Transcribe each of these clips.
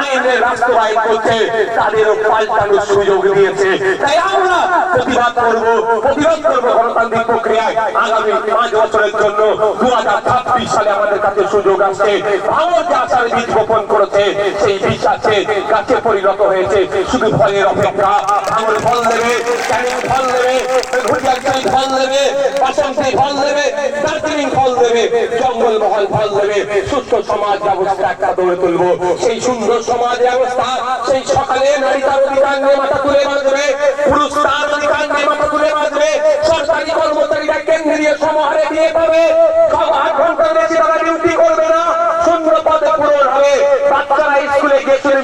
আইনের বাস্তবায়ন করছে তাদেরও পাল্টানোর সুযোগ দিয়েছে। তাই আমরা করব গণতান্ত্রিক প্রক্রিয়ায়। আগামী পাঁচ বছরের জন্য দু হাজার ছাব্বিশ সালে আমাদের কাছে সুযোগ আসছে। ভারত যে আশার বীজ বপন করেছে, সেই বীজ আছে, গাছে পরিণত হয়েছে। শুধু ফলের অপেক্ষা আঙুল ফল দেবে ফল দেবে সেই সুন্দর সমাজ ব্যবস্থা, সেই সকালে নারী তার অধিকার নিয়ে মাথা তুলে বাঁচবে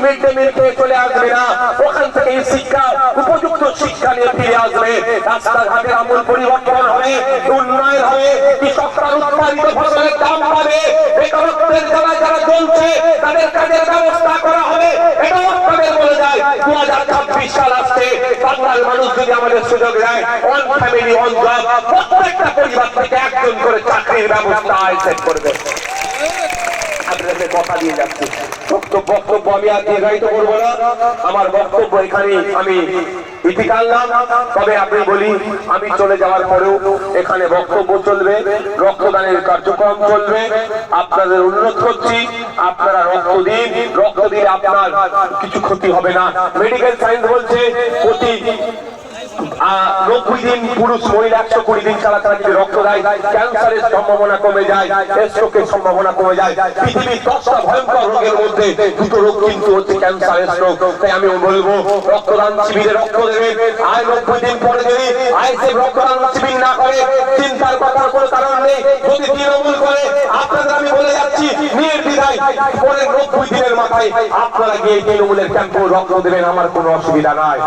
মিড ডে মিল খেয়ে চলে আসবে না ওখান থেকে শিক্ষা, উপযুক্ত শিক্ষা নিয়ে ফিরে আসবে। রাস্তাঘাটের আমূল পরিবর্তন হবে, উন্নয়ন হবে, কৃষকরা উৎপাদিত ফসলের দাম পাবে। বেকারত্বের জ্বালা যারা চলছে তাদের কাজের ব্যবস্থা করা হবে। এটাও আপনাদের বলে যায় দু হাজার ছাব্বিশ সাল আসছে বাংলার মানুষ যদি আমাদের সুযোগ দেয় ওয়ান ফ্যামিলি ওয়ান জব প্রত্যেকটা পরিবার থেকে একজন করে চাকরির ব্যবস্থা আয়োজন করবে। কথা দিয়ে যাচ্ছি। বক্তব্য বক্তব্য আমি আর দীর্ঘায়িত করব না। আমার বক্তব্য এখানে আমি তবে আপনি বলি, আমি চলে যাওয়ার পরেও এখানে বক্তব্য চলবে, রক্তদানের কার্যক্রম চলবে। আপনাদের অনুরোধ করছি, আপনারা রক্ত দিন। রক্ত দিলে আপনার কিছু ক্ষতি হবে না। মেডিকেল সায়েন্স বলছে, প্রতি নব্বই দিন পুরুষ মহিলা, একশো কুড়ি দিন ছাড়া রক্ত দেয়, ক্যান্সারের সম্ভাবনা কমে যায় সম্ভাবনা কমে যায়। পৃথিবীর দশটা ভয়ঙ্কর রোগের মধ্যে দুটো রোগ কিন্তু হচ্ছে ক্যান্সারের স্ট্রোক। তাই আমি বলব, রক্তদান শিবিরে রক্ত দেবে। আয় নব্বই দিন পরে যদি আইসে রক্তদান শিবির না করে, চিন্তার কথার কোনো কারণ নেই। যদি তৃণমূল করে, আপনাদের আমি বলে যাচ্ছি নির্বিধায় পরের নব্বই মাথায় আপনারা গিয়ে তৃণমূলের ক্যাম্পে রক্ত দেবেন, আমার কোনো অসুবিধা নাই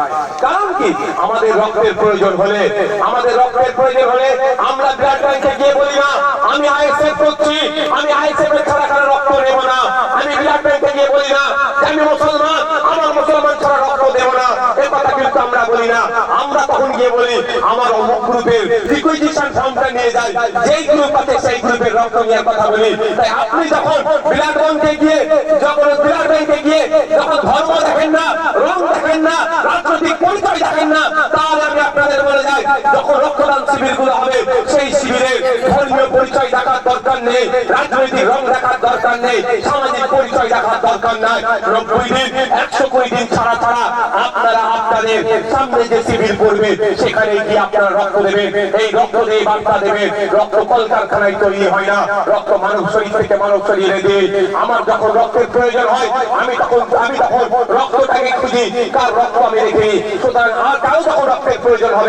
কারণ কি? আমাদের রক্তের প্রয়োজন হলে, আমাদের রক্তের প্রয়োজন হলে আমরা ব্লাড ব্যাংকে গিয়ে বলি, না, আমি আইএসএফ করছি, আমি আইএসএফ এর ছাড়া কারও রক্ত নেব না। আমি ব্লাড ব্যাংকে গিয়ে বলি, না আমি মুসলমান আমার মুসলমান ছাড়া রক্ত দেব না এ কথা কিন্তু আমরা বলি না। আমরা তখন গিয়ে বলি আমার অমুক গ্রুপের রিকুইজিশন ফর্মটা নিয়ে যাই যেই গ্রুপ আছে সেই গ্রুপের রক্ত নিয়ে কথা বলি। তাই আপনি যখন ব্লাড ব্যাংকে গিয়ে, যখন ব্লাড ব্যাংকে গিয়ে যখন ধর্ম দেখেন না, রং দেখেন না, রাজনৈতিক পরিচয় দেখেন না, তাহলে আমি আপনাদের বলে যাই, যখন রক্তদান শিবিরগুলো হবে, সেই শিবিরে ধর্মীয় পরিচয় দেখার দরকার নেই, রাজনৈতিক রং দেখার দরকার নেই, সামাজিক পরিচয় দেখার দরকার নাই। নব্বই দিন, একশো কুড়ি দিন ছাড়া ছাড়া আপনারা আপনাদের সামনে যে শিবির পড়বে সেখানে গিয়ে আপনারা রক্ত দেবেন। এই রক্ত দিয়ে বার্তা দেবেন। রক্ত কলকারখানায় তৈরি হয় না। রক্ত মানব শরীর থেকে মানব শরীরে দিয়ে আমার যখন রক্তের প্রয়োজন হয়, আমি তখন আমি তখন রক্তটাকে খুঁজি। কার রক্ত আমি রেখে সুতরাং আর কারও যখন রক্তের প্রয়োজন হবে